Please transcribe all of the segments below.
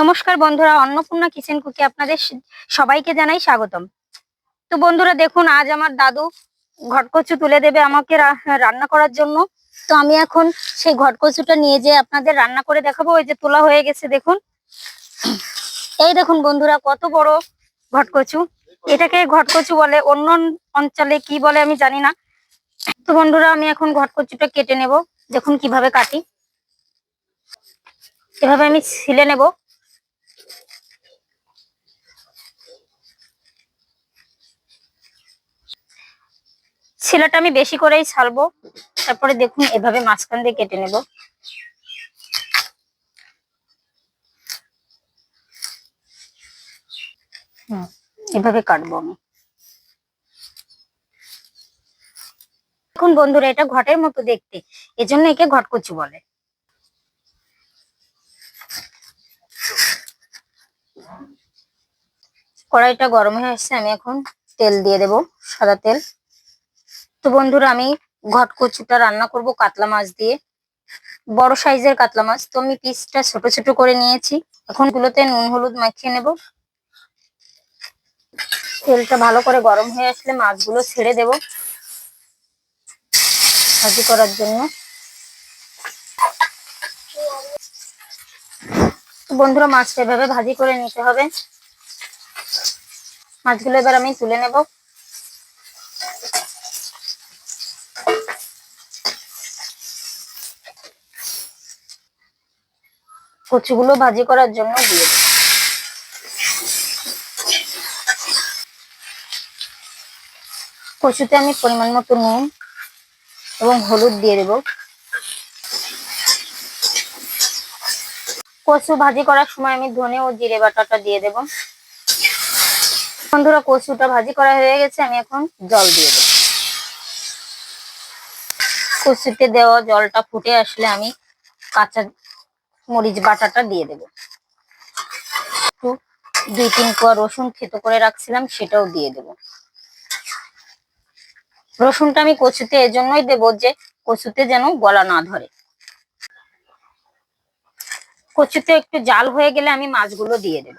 নমস্কার বন্ধুরা, Annapurna kitchen cookie আপনাদের সবাইকে জানাই স্বাগতম। তো বন্ধুরা দেখুন, আজ আমার দাদু ঘটকচু তুলে দেবে আমাকে রান্না করার জন্য। তো আমি এখন সেই ঘটকচুটা নিয়ে যেয়ে আপনাদের রান্না করে দেখাবো। ওই যে তোলা হয়ে গেছে, দেখুন। এই দেখুন বন্ধুরা, কত বড় ঘটকচু এটাকে ঘটকচু বলে, অন্য অঞ্চলে কি বলে আমি জানি না। তো বন্ধুরা, আমি এখন ঘটকচুটা কেটে নেব। দেখুন কীভাবে কাটি। এভাবে আমি ছিলে নেব। ছিলাটা আমি বেশি করেই ছাড়বো। তারপরে দেখুন, এভাবে মাঝখান দিয়ে কেটে নেব। এভাবে কাটবো আমি। এখন বন্ধুরা, এটা ঘটের মতো দেখতে। এজন্য একে ঘটকচু বলে। কড়াইটা গরম হয়ে আসছে, আমি এখন তেল দিয়ে দেব, সাদা তেল। তো বন্ধুরা, আমি ঘট কচুটা রান্না করব কাতলা মাছ দিয়ে। বড় সাইজের কাতলা মাছ, তো আমি পিসটা ছোট ছোট করে নিয়েছি। এখন গুলোতে নুন, হলুদ মাখিয়ে নেব। তেলটা ভালো করে গরম হয়ে আসলে মাছগুলো ছেড়ে দেব ভাজি করার জন্য। বন্ধুরা, মাছটা এভাবে ভাজি করে নিতে হবে। মাছগুলো এবার আমি তুলে নেব। কচুগুলো ভাজি করার জন্য দিয়ে দেব কচুতে আমি পরিমাণ মতো নুন এবং হলুদ দিয়ে দেব। কচু ভাজি করার সময় আমি ধনে ও জিরে বাটাটা দিয়ে দেব। বন্ধুরা, কচুটা ভাজি করা হয়ে গেছে, আমি এখন জল দিয়ে দেব। কচুতে দেওয়া জলটা ফুটে আসলে আমি কাঁচা মরিচ বাটাটা দিয়ে দেব। একটু দুই তিন কোয়া রসুন থেতো করে রাখছিলাম, সেটাও দিয়ে দেব। রসুনটা আমি কচুতে এজন্যই দেব যে কচুতে যেন গলা না ধরে। কচুতে একটু জাল হয়ে গেলে আমি মাছগুলো দিয়ে দেব।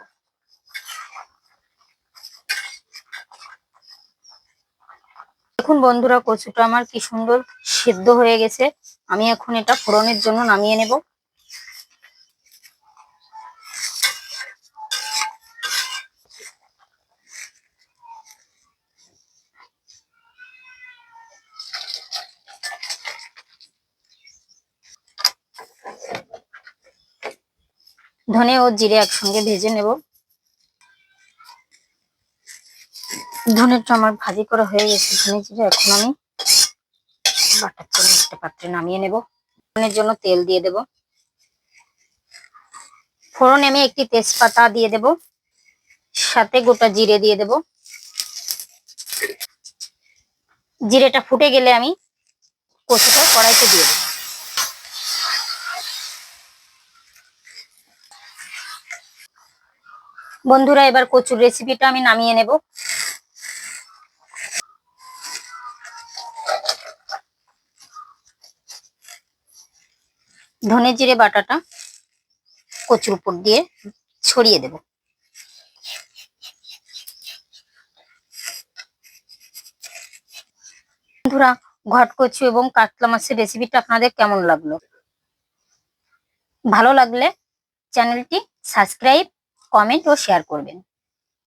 দেখুন বন্ধুরা, কচুটা আমার কি সুন্দর সেদ্ধ হয়ে গেছে। আমি এখন এটা ফোড়নের জন্য নামিয়ে নেব। ধনে ও জিরে একসঙ্গে ভেজে নেব। ধনেরটা আমার ভাজি করা হয়ে গেছে, ধনে জিরে এখন আমি বাটার জন্য একটা পাত্রে নামিয়ে নেব। ফোড়নের জন্য তেল দিয়ে দেব। ফোড়নে আমি একটি তেজপাতা দিয়ে দেব। সাথে গোটা জিরে দিয়ে দেব। জিরেটা ফুটে গেলে আমি কচুটা কড়াইতে দিয়ে দেব। বন্ধুরা, এবার কচুর রেসিপিটা আমি নামিয়ে নেব। ধনে জিরে বাটাটা কচুর উপর দিয়ে ছড়িয়ে দেব। বন্ধুরা, ঘট কচু এবং কাতলা মাছের রেসিপিটা আপনাদের কেমন লাগল? ভালো লাগলে চ্যানেলটি সাবস্ক্রাইব কমেন্ট ও শেয়ার করবেন।